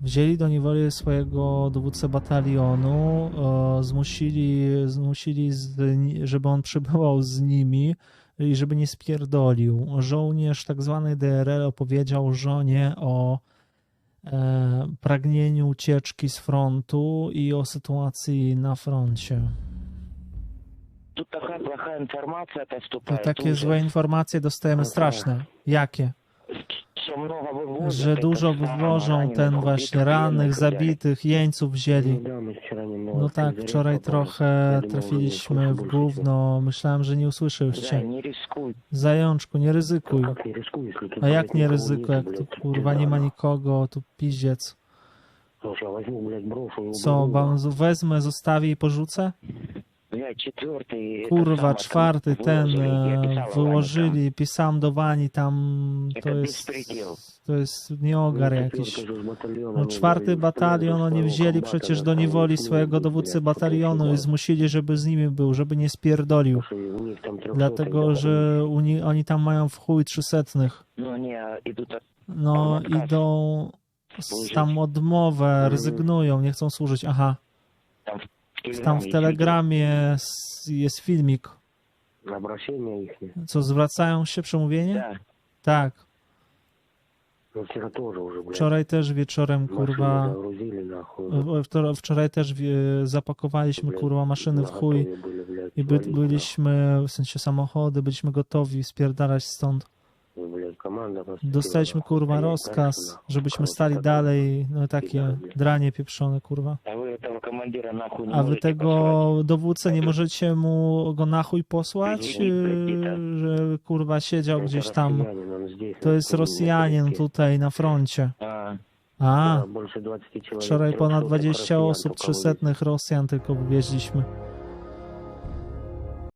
Wzięli do niewoli swojego dowódcę batalionu, e, zmusili, zmusili żeby on przybywał z nimi i żeby nie spierdolił. Żołnierz tak zwany DRL opowiedział żonie o e, pragnieniu ucieczki z frontu i o sytuacji na froncie. Tu taka, informacja. To takie złe informacje dostajemy straszne. Jakie? że dużo wywożą ten właśnie rannych, zabitych, jeńców wzięli. No tak, wczoraj trochę trafiliśmy w gówno, myślałem, że nie usłyszysz cię. Zajączku, nie ryzykuj. A jak nie ryzykuj, jak tu kurwa nie ma nikogo, tu piździec. Co, wezmę, zostawię i porzucę? kurwa, czwarty ten e, wyłożyli, pisam do Wani, tam to jest, to jest nieogar jakiś. No, czwarty batalion, oni wzięli przecież do niewoli swojego dowódcy batalionu i zmusili, żeby z nimi był, żeby nie spierdolił. Dlatego, że oni, oni tam mają w chuj trzysetnych. No, idą tam no, odmowę, rezygnują, nie chcą służyć, aha. tam Телеграме w есть telegramie s- jest filmik. Обращение их. Co, zwracają się видео. przemówienie? Да. Tak. Ну, вчера тоже уже, блядь. Wczoraj też wieczorem, машины kurwa, загрузили, нахуй. w- wczor- wczoraj też wie- zapakowaliśmy, Блядь, kurwa, maszyny w chuj наготове были, блядь, i by, свалить, byliśmy, w sensie samochody, byliśmy gotowi spierdalać stąd. нахуй, блядь, команда просто Dostaliśmy, нахуй, kurwa, стоит rozkaz, дальше, нахуй. żebyśmy Короче, stali так, dalej, no takie dranie pieprzone, kurwa. A wy tego dowódcę nie możecie mu go na chuj posłać? Yy, że kurwa siedział gdzieś tam. To jest Rosjanin tutaj na froncie. A, wczoraj ponad 20 osób, 300 Rosjan tylko wywieźliśmy.